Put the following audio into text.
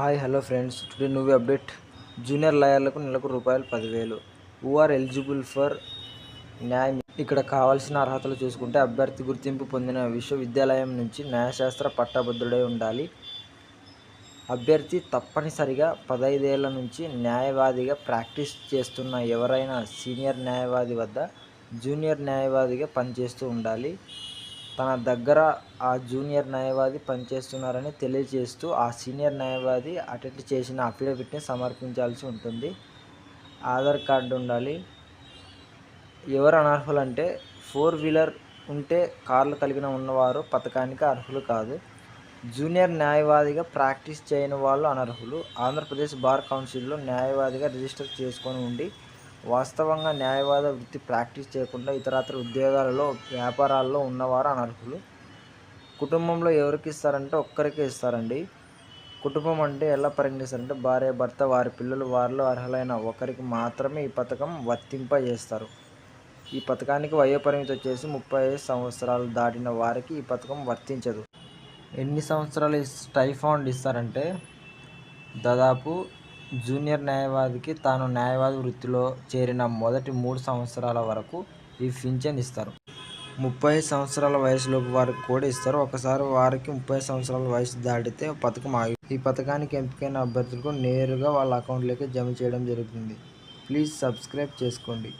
Hi hello friends today నువ్వు update junior లాయర్లకు నెలకు రూపాయలు పదివేలు. హూ ఆర్ ఎలిజిబుల్ ఫర్ న్యాయం? ఇక్కడ కావాల్సిన అర్హతలు చూసుకుంటే అభ్యర్థి గుర్తింపు పొందిన విశ్వవిద్యాలయం నుంచి న్యాయశాస్త్ర పట్టభద్రుడై ఉండాలి. అభ్యర్థి తప్పనిసరిగా పదైదేళ్ళ నుంచి న్యాయవాదిగా ప్రాక్టీస్ చేస్తున్న ఎవరైనా సీనియర్ న్యాయవాది వద్ద జూనియర్ న్యాయవాదిగా పనిచేస్తూ ఉండాలి. తన దగ్గర ఆ జూనియర్ న్యాయవాది పనిచేస్తున్నారని తెలియజేస్తూ ఆ సీనియర్ న్యాయవాది అటెండ్ చేసిన అఫిడవిట్ని సమర్పించాల్సి ఉంటుంది. ఆధార్ కార్డు ఉండాలి. ఎవరు అనర్హులు అంటే ఫోర్ వీలర్ ఉంటే కార్లు కలిగిన ఉన్నవారు పథకానికి అర్హులు కాదు. జూనియర్ న్యాయవాదిగా ప్రాక్టీస్ చేయని వాళ్ళు అనర్హులు. ఆంధ్రప్రదేశ్ బార్ కౌన్సిల్లో న్యాయవాదిగా రిజిస్టర్ చేసుకొని ఉండి వాస్తవంగా న్యాయవాద వృత్తి ప్రాక్టీస్ చేయకుండా ఇతరత్ర ఉద్యోగాలలో వ్యాపారాల్లో ఉన్నవారు అనర్హులు. కుటుంబంలో ఎవరికి ఇస్తారంటే ఒక్కరికే ఇస్తారండి. కుటుంబం అంటే ఎలా పరిగణిస్తారంటే భార్య భర్త వారి పిల్లలు వారిలో అర్హులైన ఒకరికి మాత్రమే ఈ పథకం వర్తింపజేస్తారు. ఈ పథకానికి వయోపరిమితి వచ్చేసి ముప్పై ఐదు సంవత్సరాలు దాటిన వారికి ఈ పథకం వర్తించదు. ఎన్ని సంవత్సరాలు స్టైఫాండ్ ఇస్తారంటే దాదాపు జూనియర్ న్యాయవాదికి తాను న్యాయవాది వృత్తిలో చేరిన మొదటి మూడు సంవత్సరాల వరకు ఈ పింఛన్ ఇస్తారు. ముప్పై సంవత్సరాల వయసులోపు వారికి కూడా ఇస్తారు. ఒకసారి వారికి ముప్పై సంవత్సరాల వయసు దాటితే పథకం ఆగి ఈ పథకానికి ఎంపికైన అభ్యర్థులకు నేరుగా వాళ్ళ అకౌంట్లోకి జమ చేయడం జరుగుతుంది. ప్లీజ్ సబ్స్క్రైబ్ చేసుకోండి.